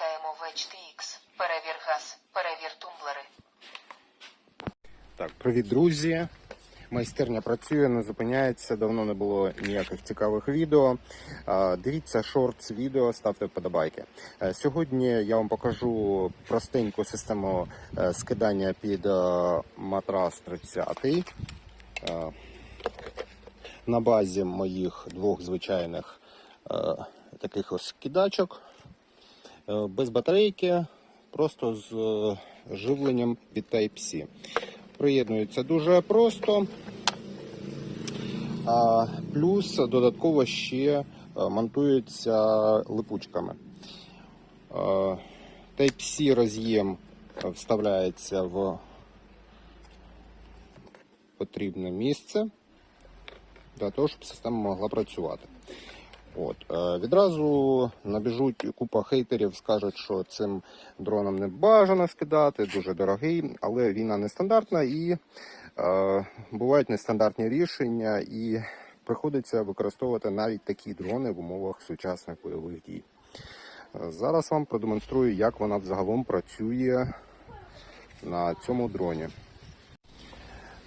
Вітаємо в HTX. Перевір газ, перевір тумблери. Так, привіт, друзі. Майстерня працює, не зупиняється. Давно не було ніяких цікавих відео. Дивіться шортс відео, ставте вподобайки. Е, Сьогодні я вам покажу простеньку систему е, скидання під е, матрас 30. Е, На базі моїх двох звичайних таких ось скидачок. Е, Без батарейки, просто з е, живленням від Type-C. Приєднується дуже просто. Плюс додатково ще е, монтується липучками. Type-C роз'єм вставляється в потрібне місце для того, щоб система могла працювати. От. е, Відразу набіжуть купа хейтерів, скажуть, що цим дроном не бажано скидати, дуже дорогий, але війна нестандартна і е, бувають нестандартні рішення, і приходиться використовувати навіть такі дрони в умовах сучасних бойових дій. Е, Зараз вам продемонструю, як вона взагалом працює на цьому дроні.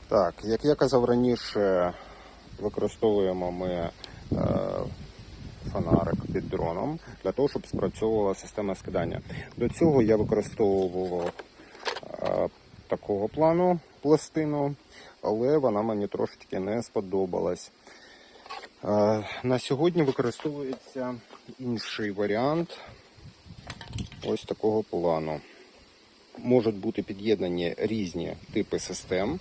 Так, як я казав раніше, використовуємо ми е, під дроном для того, щоб спрацьовувала система скидання. До цього я використовував е, такого плану пластину, але вона мені трошечки не сподобалась. Е, на сьогодні використовується інший варіант ось такого плану. Можуть бути під'єднані різні типи систем.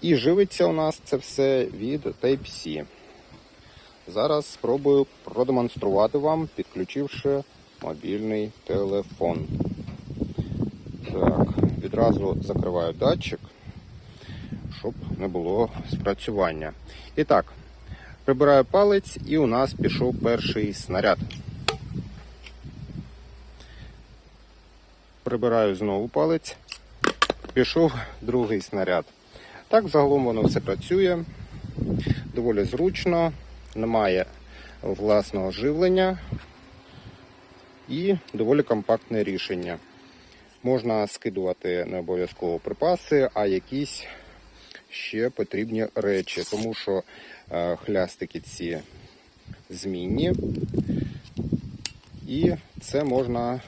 І живиться у нас це все від Type-C. Зараз спробую продемонструвати вам, підключивши мобільний телефон. Так, відразу закриваю датчик, щоб не було спрацювання. І так, прибираю палець і у нас пішов перший снаряд. Прибираю знову палець, пішов другий снаряд. Так, загалом воно все працює доволі зручно, немає власного живлення і доволі компактне рішення. Можна скидувати не обов'язково припаси, а якісь ще потрібні речі, тому що е, хлястики ці змінні, і це можна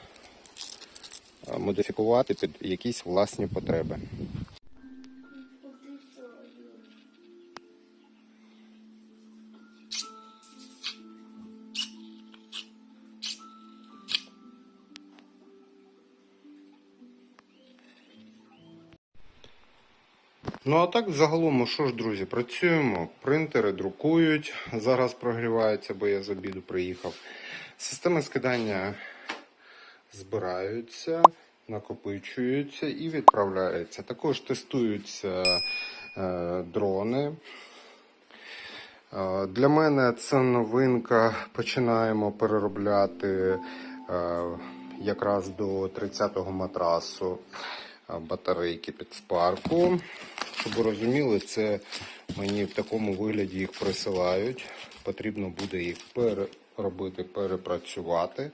е, модифікувати під якісь власні потреби. Ну а так загалом, що ж, друзі, працюємо. Принтери друкують. Зараз прогріваються, бо я з обіду приїхав. Системи скидання збираються, накопичуються і відправляються. Також тестуються е, дрони. Е, Для мене це новинка. Починаємо переробляти е, якраз до 30-го матрасу е, батарейки під спарку. Щоб ви розуміли, це мені в такому вигляді їх присилають. Потрібно буде їх переробити, перепрацювати.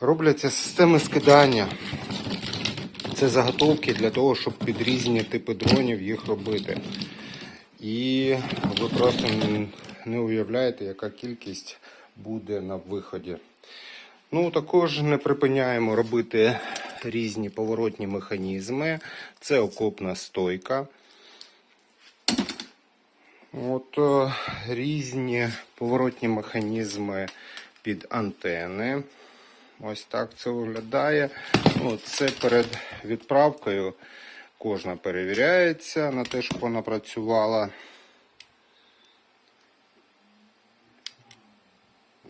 Робляться системи скидання. Це заготовки для того, щоб під різні типи дронів їх робити. І ви просто не уявляєте, яка кількість буде на виході. Ну, також не припиняємо робити різні поворотні механізми. Це окопна стойка. От е, різні поворотні механізми під антени. Ось так це виглядає. Це перед відправкою кожна перевіряється на те, щоб вона працювала.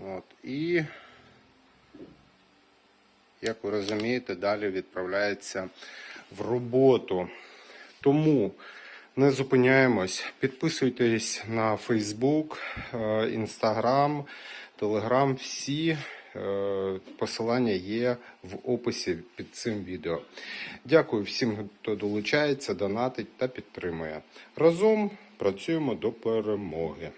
От, і, як ви розумієте, далі відправляється в роботу. Тому не зупиняємось. Підписуйтесь на Facebook, е, Instagram, Telegram. Всі е, посилання є в описі під цим відео. Дякую всім, хто долучається, донатить та підтримує. Разом працюємо до перемоги.